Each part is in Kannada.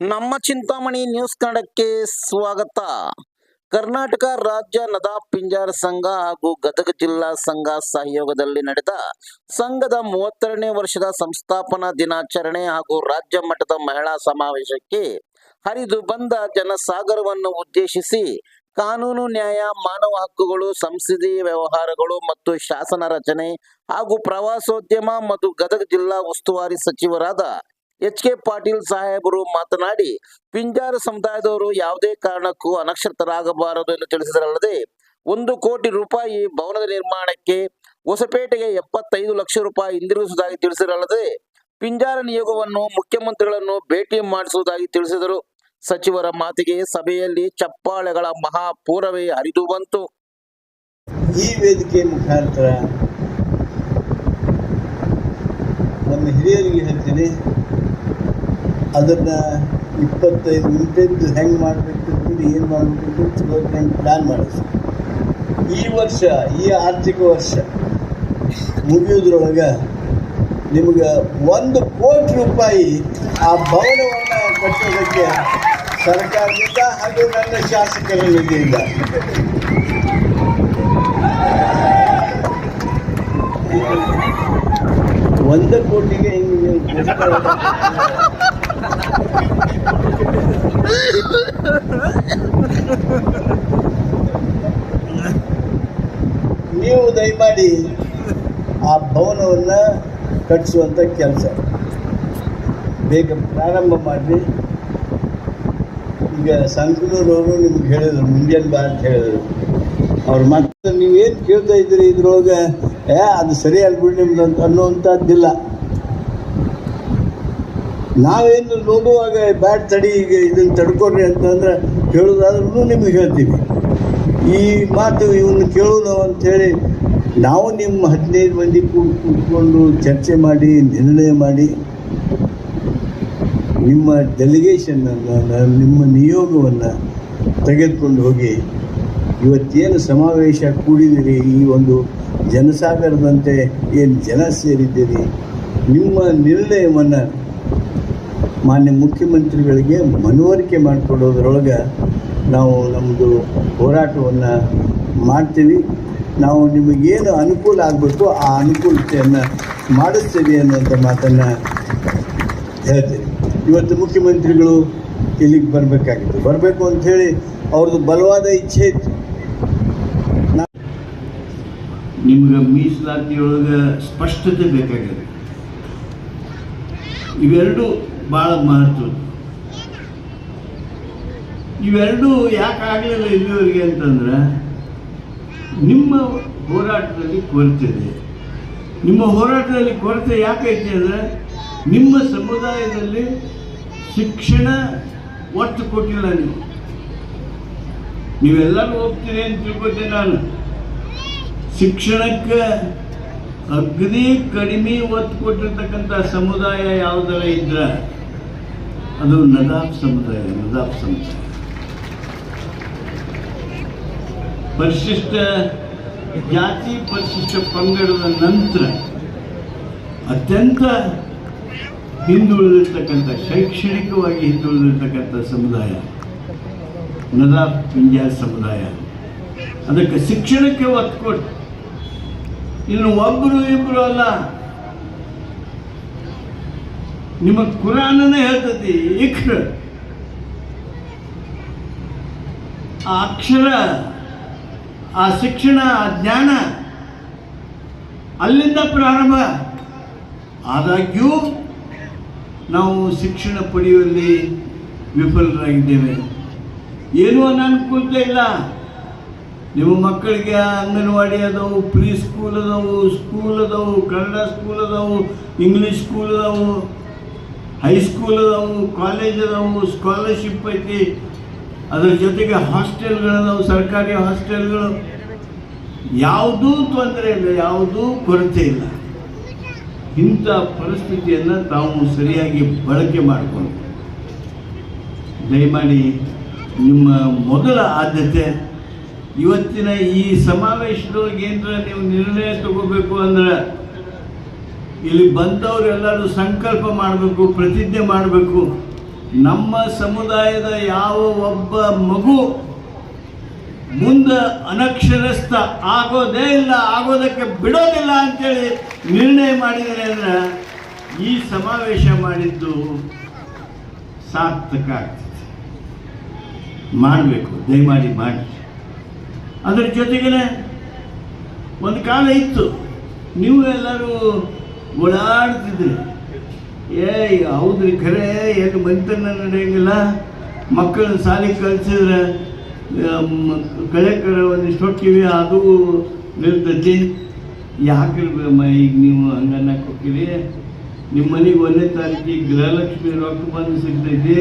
ನಮ್ಮ ಚಿಂತಾಮಣಿ ನ್ಯೂಸ್ ಕನ್ನಡಕ್ಕೆ ಸ್ವಾಗತ. ಕರ್ನಾಟಕ ರಾಜ್ಯ ನದಾ ಪಿಂಜಾರ ಸಂಘ ಹಾಗೂ ಗದಗ ಜಿಲ್ಲಾ ಸಂಘ ಸಹಯೋಗದಲ್ಲಿ ನಡೆದ ಸಂಘದ ಮೂವತ್ತೆರಡನೇ ವರ್ಷದ ಸಂಸ್ಥಾಪನಾ ದಿನಾಚರಣೆ ಹಾಗೂ ರಾಜ್ಯ ಮಟ್ಟದ ಮಹಿಳಾ ಸಮಾವೇಶಕ್ಕೆ ಹರಿದು ಬಂದ ಜನಸಾಗರವನ್ನು ಉದ್ದೇಶಿಸಿ ಕಾನೂನು, ನ್ಯಾಯ, ಮಾನವ ಹಕ್ಕುಗಳು, ಸಂಸದೀಯ ವ್ಯವಹಾರಗಳು ಮತ್ತು ಶಾಸನ ರಚನೆ ಹಾಗೂ ಪ್ರವಾಸೋದ್ಯಮ ಮತ್ತು ಗದಗ ಜಿಲ್ಲಾ ಉಸ್ತುವಾರಿ ಸಚಿವರಾದ ಎಚ್ ಕೆ ಪಾಟೀಲ್ ಸಾಹೇಬರು ಮಾತನಾಡಿ, ಪಿಂಜಾರ ಸಮುದಾಯದವರು ಯಾವುದೇ ಕಾರಣಕ್ಕೂ ಅನಕ್ಷರತರಾಗಬಾರದು ಎಂದು ತಿಳಿಸಿದರಲ್ಲದೆ, ಒಂದು ಕೋಟಿ ರೂಪಾಯಿ ಭವನದ ನಿರ್ಮಾಣಕ್ಕೆ ಹೊಸಪೇಟೆಗೆ ಎಪ್ಪತ್ತೈದು ಲಕ್ಷ ರೂಪಾಯಿ ಹಿಂದಿರುಗಿಸುವುದಾಗಿ ತಿಳಿಸಿದರಲ್ಲದೆ, ಪಿಂಜಾರ ನಿಯೋಗವನ್ನು ಮುಖ್ಯಮಂತ್ರಿಗಳನ್ನು ಭೇಟಿ ಮಾಡಿಸುವುದಾಗಿ ತಿಳಿಸಿದರು. ಸಚಿವರ ಮಾತಿಗೆ ಸಭೆಯಲ್ಲಿ ಚಪ್ಪಾಳೆಗಳ ಮಹಾಪೂರವೇ ಹರಿದು ಬಂತು. ಈ ವೇದಿಕೆ ಮುಖಾಂತರ ನಮ್ಮ ಹಿರಿಯರಿಗೆ ಹೇಳ್ತೀನಿ ಅದನ್ನು ಇಪ್ಪತ್ತೈದು ನಿಮಿಷದ್ದು ಹೆಂಗೆ ಮಾಡಬೇಕು ಏನು ಮಾಡಬೇಕು ಅಂತ ಹೆಂಗೆ ಪ್ಲ್ಯಾನ್ ಮಾಡಿಸಿ ಈ ವರ್ಷ, ಈ ಆರ್ಥಿಕ ವರ್ಷ ಮುಗಿಯೋದ್ರೊಳಗೆ ನಿಮ್ಗೆ ಒಂದು ಕೋಟಿ ರೂಪಾಯಿ ಆ ಭವನವನ್ನು ಕಟ್ಟೋದಕ್ಕೆ ಸರ್ಕಾರದಿಂದ ಹಾಗೂ ನನ್ನ ಶಾಸಕರ ನಿಧಿಯಿಂದ ಒಂದು ಕೋಟಿಗೆ ಹಿಂಗೆ ನೀವು ಕೊಡ್ತಾ ನೀವು ದಯಮಾಡಿ ಆ ಭವನವನ್ನು ಕಟ್ಟಿಸುವಂಥ ಕೆಲಸ. ಬೇಗ ಪ್ರಾರಂಭ ಮಾಡಿ ಈಗ ಸಂಕನೂರವರು ನಿಮ್ಗೆ ಹೇಳಿದ್ರು, ಮುಂಜಾನೆ ಬಾ ಅಂತ ಹೇಳಿದರು. ಅವ್ರು ಮತ್ತೆ ನೀವೇನು ಕೇಳ್ತಾ ಇದ್ದೀರಿ ಇದ್ರೊಳಗೆ? ಏ, ಅದು ಸರಿ ಆಗ್ಬಿಡಿ ನಿಮ್ದು ಅಂತ ಅನ್ನುವಂಥದ್ದಿಲ್ಲ ನಾವೇನು ನೋಡುವಾಗ ಬ್ಯಾಡ್ ತಡಿ, ಈಗ ಇದನ್ನು ತಡ್ಕೊಡ್ರಿ ಅಂತಂದ್ರೆ ಹೇಳೋದಾದ್ರೂ ನಿಮ್ಗೆ ಹೇಳ್ತೀವಿ. ಈ ಮಾತು ಇವನ್ನ ಕೇಳೋದು ಅಂಥೇಳಿ ನಾವು ನಿಮ್ಮ ಹದಿನೈದು ಮಂದಿ ಕೂತ್ಕೊಂಡು ಚರ್ಚೆ ಮಾಡಿ, ನಿರ್ಣಯ ಮಾಡಿ, ನಿಮ್ಮ ಡೆಲಿಗೇಷನನ್ನು ನಿಮ್ಮ ನಿಯೋಗವನ್ನು ತೆಗೆದುಕೊಂಡು ಹೋಗಿ ಇವತ್ತೇನು ಸಮಾವೇಶ ಕೂಡಿದಿರಿ, ಈ ಒಂದು ಜನಸಾಗರದಂತೆ ಏನು ಜನ ಸೇರಿದ್ದೀರಿ, ನಿಮ್ಮ ನಿರ್ಣಯವನ್ನು ಮಾನ್ಯ ಮುಖ್ಯಮಂತ್ರಿಗಳಿಗೆ ಮನವರಿಕೆ ಮಾಡಿಕೊಡೋದ್ರೊಳಗೆ ನಾವು ನಮ್ಮದು ಹೋರಾಟವನ್ನು ಮಾಡ್ತೀವಿ. ನಾವು ನಿಮಗೇನು ಅನುಕೂಲ ಆಗಬೇಕು ಆ ಅನುಕೂಲತೆಯನ್ನು ಮಾಡಿಸ್ತೀವಿ ಅನ್ನೋಂಥ ಮಾತನ್ನು ಹೇಳ್ತೀವಿ ಇವತ್ತು ಮುಖ್ಯಮಂತ್ರಿಗಳು ಇಲ್ಲಿಗೆ ಬರಬೇಕಾಗಿತ್ತು. ಬರಬೇಕು ಅಂಥೇಳಿ ಅವ್ರದ್ದು ಬಲವಾದ ಇಚ್ಛೆ ಇತ್ತು. ನಿಮ್ಗೆ ಮೀಸಲಾತಿಯೊಳಗೆ ಸ್ಪಷ್ಟತೆ ಬೇಕಾಗಿದೆ. ಇವೆರಡು ಭಾಳ ಮಹತ್ವ. ಇವೆರಡು ಯಾಕೆ ಆಗಲಿಲ್ಲ ಇಲ್ಲಿವರೆಗೆ ಅಂತಂದ್ರೆ ನಿಮ್ಮ ಹೋರಾಟದಲ್ಲಿ ಕೊರತೆ ಇದೆ. ನಿಮ್ಮ ಹೋರಾಟದಲ್ಲಿ ಕೊರತೆ ಯಾಕೈತೆ ಅಂದರೆ, ನಿಮ್ಮ ಸಮುದಾಯದಲ್ಲಿ ಶಿಕ್ಷಣ ಒತ್ತು ಕೊಟ್ಟಿಲ್ಲ ನೀವು. ನೀವೆಲ್ಲರೂ ಹೋಗ್ತೀರಿ ಅಂತ ತಿಳ್ಕೊತೀನಿ ನಾನು. ಶಿಕ್ಷಣಕ್ಕೆ ಅಗ್ನಿ ಕಡಿಮೆ ಒತ್ತು ಕೊಟ್ಟಿರ್ತಕ್ಕಂಥ ಸಮುದಾಯ ಯಾವುದರ ಇದ್ರೆ, ಅದು ನದಾಫ್ ಸಮುದಾಯ ನದಾಫ್ ಸಮುದಾಯ. ಪರಿಶಿಷ್ಟ ಜಾತಿ, ಪರಿಶಿಷ್ಟ ಪಂಗಡದ ನಂತರ ಅತ್ಯಂತ ಹಿಂದುಳಿದಿರ್ತಕ್ಕಂಥ, ಶೈಕ್ಷಣಿಕವಾಗಿ ಹಿಂದುಳಿದಿರ್ತಕ್ಕಂಥ ಸಮುದಾಯ ನದಾಫ್ ಪಿಂಜಾರ್ ಸಮುದಾಯ. ಅದಕ್ಕೆ ಶಿಕ್ಷಣಕ್ಕೆ ಒತ್ತು ಕೊಟ್ಟು ಇನ್ನು ಒಬ್ಬರು ಇಬ್ಬರು ಅಲ್ಲ. ನಿಮ್ಮ ಕುರಾನನೇ ಹೇಳ್ತತಿ ಇಖ್ರ ಆ ಅಕ್ಷರ ಆ ಶಿಕ್ಷಣ, ಆ ಜ್ಞಾನ ಅಲ್ಲಿಂದ ಪ್ರಾರಂಭ. ಆದಾಗ್ಯೂ ನಾವು ಶಿಕ್ಷಣ ಪಡೆಯುವಲ್ಲಿ ವಿಫಲರಾಗಿದ್ದೇವೆ. ಏನೂ ಅನಾನುಕೂಲತೆ ಇಲ್ಲ. ನಿಮ್ಮ ಮಕ್ಕಳಿಗೆ ಅಂಗನವಾಡಿ ಅದಾವು ಪ್ರೀ ಸ್ಕೂಲ್ ಅದಾವು ಸ್ಕೂಲ್ ಅದಾವು, ಕನ್ನಡ ಸ್ಕೂಲ್ ಅದಾವು, ಇಂಗ್ಲೀಷ್ ಸ್ಕೂಲ್ ಅದಾವು, ಹೈಸ್ಕೂಲ್ ಅದಾವು, ಕಾಲೇಜ್ ಅದಾವು, ಸ್ಕಾಲರ್ಶಿಪ್ ಐತಿ. ಅದರ ಜೊತೆಗೆ ಹಾಸ್ಟೆಲ್ಗಳದಾವು ಸರ್ಕಾರಿ ಹಾಸ್ಟೆಲ್ಗಳು, ಯಾವುದೂ ತೊಂದರೆ ಇಲ್ಲ, ಯಾವುದೂ ಕೊರತೆ ಇಲ್ಲ. ಇಂಥ ಪರಿಸ್ಥಿತಿಯನ್ನು ತಾವು ಸರಿಯಾಗಿ ಬಳಕೆ ಮಾಡಿಕೊಂಡು. ದಯಮಾಡಿ ನಿಮ್ಮ ಮೊದಲ ಆದ್ಯತೆ, ಇವತ್ತಿನ ಈ ಸಮಾವೇಶದೊಳಗೆ ಏನರ ನೀವು ನಿರ್ಣಯ ತಗೋಬೇಕು ಅಂದ್ರೆ, ಇಲ್ಲಿ ಬಂದವರೆಲ್ಲರೂ ಸಂಕಲ್ಪ ಮಾಡಬೇಕು, ಪ್ರತಿಜ್ಞೆ ಮಾಡಬೇಕು. ನಮ್ಮ ಸಮುದಾಯದ ಯಾವ ಒಬ್ಬ ಮಗು ಮುಂದೆ ಅನಕ್ಷರಸ್ಥ ಆಗೋದೇ ಇಲ್ಲ, ಆಗೋದಕ್ಕೆ ಬಿಡೋದಿಲ್ಲ ಅಂತೇಳಿ ನಿರ್ಣಯ ಮಾಡಿದರೆ ಅಂದ್ರೆ ಈ ಸಮಾವೇಶ ಮಾಡಿದ್ದು ಸಾರ್ಥಕ ಆಗ್ತದೆ. ಮಾಡಬೇಕು, ದಯಮಾಡಿ ಮಾಡಿ. ಅದರ ಜೊತೆಗೇನೆ ಒಂದು ಕಾಲ ಇತ್ತು. ನೀವು ಎಲ್ಲರೂ ಓಡಾಡ್ತಿದ್ರಿ. ಏಯ್, ಹೌದ್ರಿ ಖರೆ, ಏನು ಬಂತನ ನಡೆಯಂಗಿಲ್ಲ. ಮಕ್ಕಳನ್ನ ಶಾಲೆಗೆ ಕಳೆ ಕಡೆ ಒಂದಿಷ್ಟು ಹೊಟ್ಟಿವಿ ಅದು ನಿಲ್ತೈತಿ. ಯಾಕಿರ್ಬೇಕಮ್ಮ ಈಗ ನೀವು ಹಂಗನ್ನಕ್ಕೆ ಹೋಗ್ತೀರಿ ನಿಮ್ಮ ಮನೆಗೆ ಒಂದನೇ ತಾರೀಕಿಗೆ ಗೃಹಲಕ್ಷ್ಮಿ ರೊಕ್ಕ ಬಂದು ಸಿಗ್ತೈತಿ.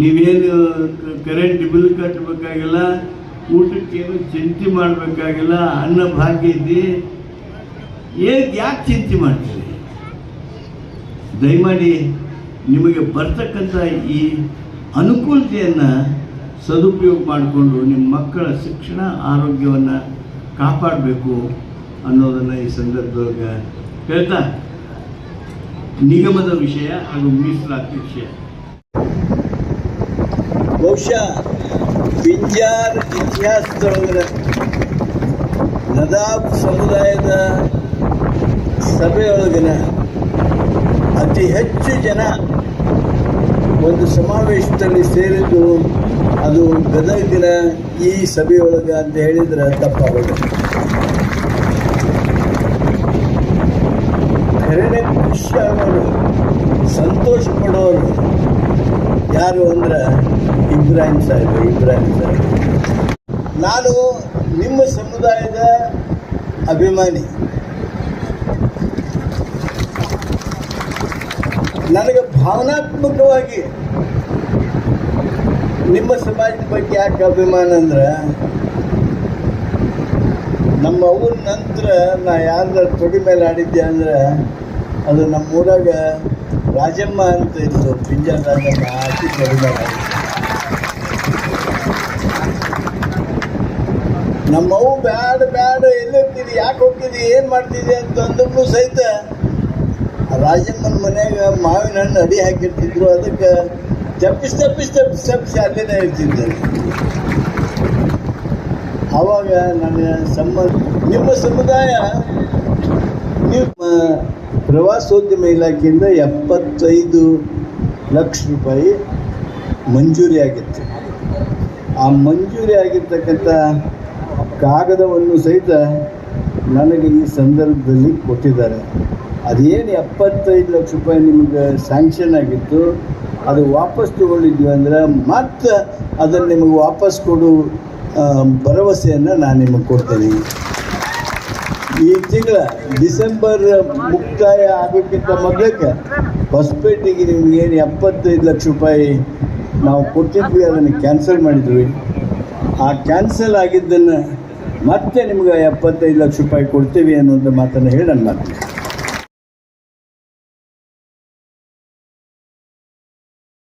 ನೀವೇನು ಕರೆಂಟ್ ಬಿಲ್ ಕಟ್ಟಬೇಕಾಗಿಲ್ಲ ಊಟಕ್ಕೇನು ಚಿಂತೆ ಮಾಡಬೇಕಾಗಿಲ್ಲ, ಅನ್ನ ಭಾಗ್ಯ ಐತಿ. ಏನು ಯಾಕೆ ಚಿಂತೆ ಮಾಡ್ತೀರಿ? ದಯಮಾಡಿ ನಿಮಗೆ ಬರ್ತಕ್ಕಂಥ ಈ ಅನುಕೂಲತೆಯನ್ನು ಸದುಪಯೋಗ ಮಾಡಿಕೊಂಡು ನಿಮ್ಮ ಮಕ್ಕಳ ಶಿಕ್ಷಣ ಆರೋಗ್ಯವನ್ನು ಕಾಪಾಡಬೇಕು ಅನ್ನೋದನ್ನು ಈ ಸಂದರ್ಭದೊಳಗೆ ಹೇಳ್ತಾ ನಿಗಮದ ವಿಷಯ ಹಾಗೂ ಮೀಸಲಾತಿ ವಿಷಯ. ಬಹುಶಃ ಪಿಂಜಾರ್ ಇತಿಹಾಸದೊಳಗಡೆ ನದಾಬ್ ಸಮುದಾಯದ ಸಭೆಯೊಳಗಿನ ಅತಿ ಹೆಚ್ಚು ಜನ ಒಂದು ಸಮಾವೇಶದಲ್ಲಿ ಸೇರಿದ್ದು ಅದು ಗದಗಿನ ಈ ಸಭೆಯೊಳಗೆ ಅಂತ ಹೇಳಿದ್ರೆ ತಪ್ಪಾಗುತ್ತೆ ಖುಷಿ ಆಗೋರು ಸಂತೋಷ ಪಡೋರು ಯಾರು ಅಂದ್ರೆ ಇಬ್ರಾಹಿಂ ಸಾಹೇಬ್ ಇಬ್ರಾಹಿಂ ಸಾಹೇಬ್. ನಾನು ನಿಮ್ಮ ಸಮುದಾಯದ ಅಭಿಮಾನಿ. ನನಗೆ ಭಾವನಾತ್ಮಕವಾಗಿ ನಿಮ್ಮ ಸಮಾಜದ ಬಗ್ಗೆ ಯಾಕೆ ಅಭಿಮಾನ ಅಂದ್ರೆ, ನಮ್ಮ ಅವ್ರ ನಂತರ ನಾ ಯಾರ ತೊಡಿ ಮೇಲೆ ಆಡಿದ್ದೆ ಅಂದ್ರೆ, ಅದು ನಮ್ಮ ಊರಾಗ ರಾಜಮ್ಮ ಅಂತ ಇತ್ತು, ಪಿಂಜಾರ ರಾಜಮ್ಮ ಆಕಿ ತೊಡಿ ಮೇಲೆ ಆಡಿದ್ದು. ನಮ್ಮವು ಬ್ಯಾಡ ಬ್ಯಾಡ ಎಲ್ಲಿರ್ತೀರಿ ಯಾಕೆ ಹೋಗ್ತೀರಿ ಏನು ಮಾಡ್ತೀರಿ ಅಂತ ಅಂದ್ರೂ ಸಹಿತ ರಾಜಮ್ಮನ ಮನೆಯಾಗ ಮಾವಿನ ಹಣ್ಣು ಅಡಿ ಹಾಕಿರ್ತಿದ್ರು. ಅದಕ್ಕೆ ತಪ್ಪಿಸ್ ತಪ್ಪಿಸ್ ತಪ್ಪಿಸ್, ತಪ್ಪಿಸಿ ಅಲ್ಲೇನೇ ಇರ್ತಿದ್ದೆ. ಆವಾಗ ನನ್ನ ಸಂಬಂಧ ನಿಮ್ಮ ಸಮುದಾಯ, ನಿಮ್ಮ ಪ್ರವಾಸೋದ್ಯಮ ಇಲಾಖೆಯಿಂದ ಎಪ್ಪತ್ತೈದು ಲಕ್ಷ ರೂಪಾಯಿ ಮಂಜೂರಿ ಆಗಿತ್ತು. ಆ ಮಂಜೂರಿ ಆಗಿರ್ತಕ್ಕಂಥ ಕಾಗದವನ್ನು ಸಹಿತ ನನಗೆ ಈ ಸಂದರ್ಭದಲ್ಲಿ ಕೊಟ್ಟಿದ್ದಾರೆ. ಅದೇನು ಎಪ್ಪತ್ತೈದು ಲಕ್ಷ ರೂಪಾಯಿ ನಿಮ್ಗೆ ಸ್ಯಾಂಕ್ಷನ್ ಆಗಿತ್ತು, ಅದು ವಾಪಸ್ ತಗೊಂಡಿದ್ವಿ ಅಂದ್ರೆ ಮತ್ತೆ ಅದನ್ನು ನಿಮಗೆ ವಾಪಸ್ ಕೊಡು ಭರವಸೆಯನ್ನು ನಾನು ನಿಮಗೆ ಕೊಡ್ತೇನೆ. ಈ ತಿಂಗಳ ಡಿಸೆಂಬರ್ ಮುಕ್ತಾಯ ಆಗೋಕ್ಕಿಂತ ಮೊದಲಕ್ಕೆ ಹೊಸಪೇಟೆಗೆ ನಿಮ್ಗೆ ಏನು ಎಪ್ಪತ್ತೈದು ಲಕ್ಷ ರೂಪಾಯಿ ನಾವು ಕೊಟ್ಟಿದ್ವಿ, ಅದನ್ನು ಕ್ಯಾನ್ಸಲ್ ಮಾಡಿದ್ವಿ. ಆ ಕ್ಯಾನ್ಸಲ್ ಆಗಿದ್ದನ್ನು ಮತ್ತೆ ನಿಮ್ಗೆ ಎಪ್ಪತ್ತೈದು ಲಕ್ಷ ರೂಪಾಯಿ ಕೊಡ್ತೀವಿ ಅನ್ನೋದು ಮಾತನ್ನು ಹೇಳಿ ನಾನು